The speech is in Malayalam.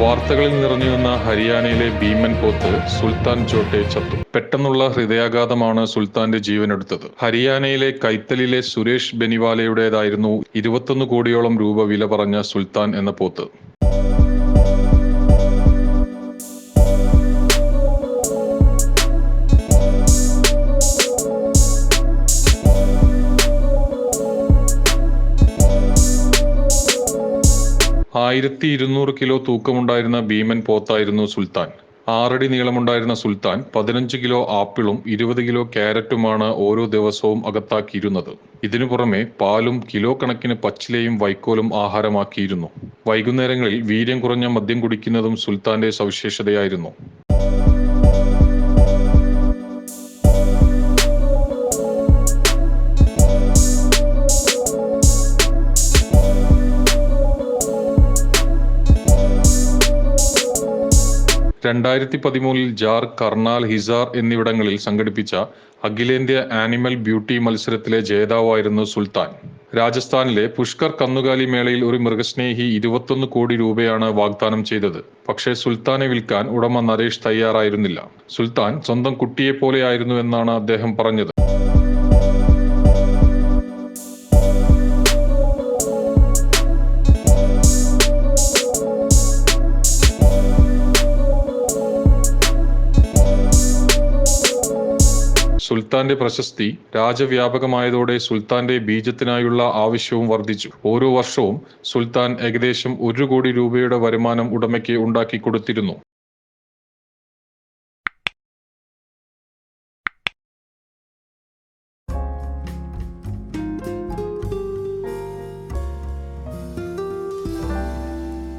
വാർത്തകളിൽ നിറഞ്ഞു നിന്ന ഹരിയാനയിലെ ഭീമൻ പോത്ത് സുൽത്താൻ ചോട്ടെ ചത്തു. പെട്ടെന്നുള്ള ഹൃദയാഘാതമാണ് സുൽത്താന്റെ ജീവനെടുത്തത്. ഹരിയാനയിലെ കൈത്തലിലെ സുരേഷ് ബെനിവാലയുടേതായിരുന്നു ഇരുപത്തൊന്ന് കോടിയോളം രൂപ വില പറഞ്ഞ സുൽത്താൻ എന്ന പോത്ത്. ആയിരത്തി ഇരുന്നൂറ് കിലോ തൂക്കമുണ്ടായിരുന്ന ഭീമൻ പോത്തായിരുന്നു സുൽത്താൻ. ആറടി നീളമുണ്ടായിരുന്ന സുൽത്താൻ പതിനഞ്ച് കിലോ ആപ്പിളും ഇരുപത് കിലോ ക്യാരറ്റുമാണ് ഓരോ ദിവസവും അകത്താക്കിയിരുന്നത്. ഇതിനു പുറമെ പാലും കിലോ കണക്കിന് പച്ചിലയും വൈക്കോലും ആഹാരമാക്കിയിരുന്നു. വൈകുന്നേരങ്ങളിൽ വീര്യം കുറഞ്ഞ മദ്യം കുടിക്കുന്നതും സുൽത്താന്റെ സവിശേഷതയായിരുന്നു. രണ്ടായിരത്തി പതിമൂന്നിൽ ജാർ കർണാൽ ഹിസാർ എന്നിവിടങ്ങളിൽ സംഘടിപ്പിച്ച അഖിലേന്ത്യാ ആനിമൽ ബ്യൂട്ടി മത്സരത്തിലെ ജേതാവായിരുന്നു സുൽത്താൻ. രാജസ്ഥാനിലെ പുഷ്കർ കന്നുകാലി മേളയിൽ ഒരു മൃഗസ്നേഹി ഇരുപത്തൊന്ന് കോടി രൂപയാണ് വാഗ്ദാനം ചെയ്തത്. പക്ഷേ സുൽത്താനെ വിൽക്കാൻ ഉടമ നരേഷ് തയ്യാറായിരുന്നില്ല. സുൽത്താൻ സ്വന്തം കുട്ടിയെപ്പോലെയായിരുന്നു എന്നാണ് അദ്ദേഹം പറഞ്ഞത്. സുൽത്താന്റെ പ്രശസ്തി രാജവ്യാപകമായതോടെ സുൽത്താന്റെ ബീജത്തിനായുള്ള ആവശ്യവും വർദ്ധിച്ചു. ഓരോ വർഷവും സുൽത്താൻ ഏകദേശം ഒരു കോടി രൂപയുടെ വരുമാനം ഉടമയ്ക്ക് ഉണ്ടാക്കി കൊടുത്തിരുന്നു.